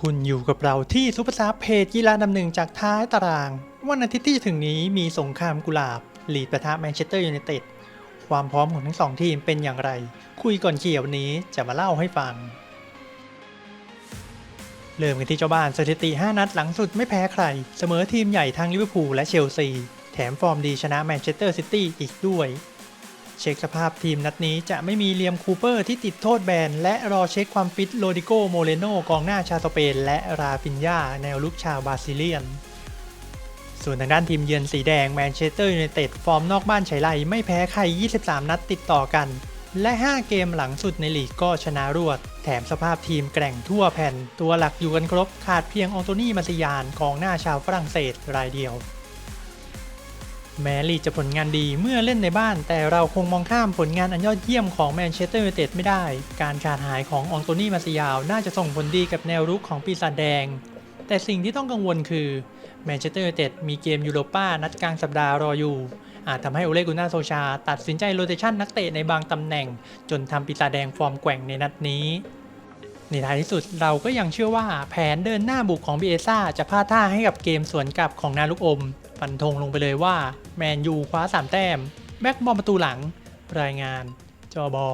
คุณอยู่กับเราที่ซุปเปอร์ซับเพจกีฬานำหนึ่งจากท้ายตาราง วันอาทิตย์ที่ถึงนี้มีสงครามกุหลาบ ลีดประทะแมนเชสเตอร์ยูไนเต็ดความพร้อมของทั้งสองทีมเป็นอย่างไร คุยก่อนเขียวนนี้จะมาเล่าให้ฟัง เริ่มกันที่เจ้าบ้านสถิติ 5 นัดหลังสุดไม่แพ้ใคร เสมอทีมใหญ่ทั้งลิเวอร์พูลและเชลซี แถมฟอร์มดีชนะแมนเชสเตอร์ซิตี้อีกด้วย เช็คสภาพทีมนัดนี้จะไม่มีเลียมคูเปอร์ที่ติดโทษแบน และรอเช็คความฟิตโรดิโกโมเลโนกองหน้าชาสเปน และราฟินยาแนวลุกชาวบราซิเลียน ส่วนทางด้านทีมเยือนสีแดงแมนเชสเตอร์ยูไนเต็ดฟอร์มนอกบ้านใช้ไรไม่แพ้ใคร 23 นัดติดต่อกัน และ 5 เกมหลังสุดในลีกก็ชนะรวด แถมสภาพทีมแกร่งทั่วแผ่น ตัวหลักอยู่กันครบขาดเพียงอองโตนี่มาซิยานกองหน้าชาวฝรั่งเศสรายเดียว แม้ลีดจะผลงานดีเมื่อเล่นในบ้าน แต่เราคงมองข้ามผลงานอันยอดเยี่ยมของแมนเชสเตอร์ยูไนเต็ดไม่ได้ การขาดหายของอองโตนี่มาซิยาว น่าจะส่งผลดีกับแนวรุกของปีศาจแดง แต่สิ่งที่ต้องกังวลคือแมนเชสเตอร์ยูไนเต็ดมีเกมยูโรป้านัดกลางสัปดาห์รออยู่ อาจทำให้โอเลกุน่าโซชา ตัดสินใจโรเตชันนักเตะในบางตำแหน่ง จนทำปีศาจแดงฟอร์มแกว่งในนัดนี้ในท้ายที่สุดเราก็ยังเชื่อว่าแผนเดินหน้าบุกของบีเอซ่าจะพลาดท่าให้กับเกมสวนกลับของนาลูกอม ฟันธงลงไปเลยว่าแมนยูคว้า 3 แต้ม แบ็กบอลประตูหลัง รายงาน จอบอ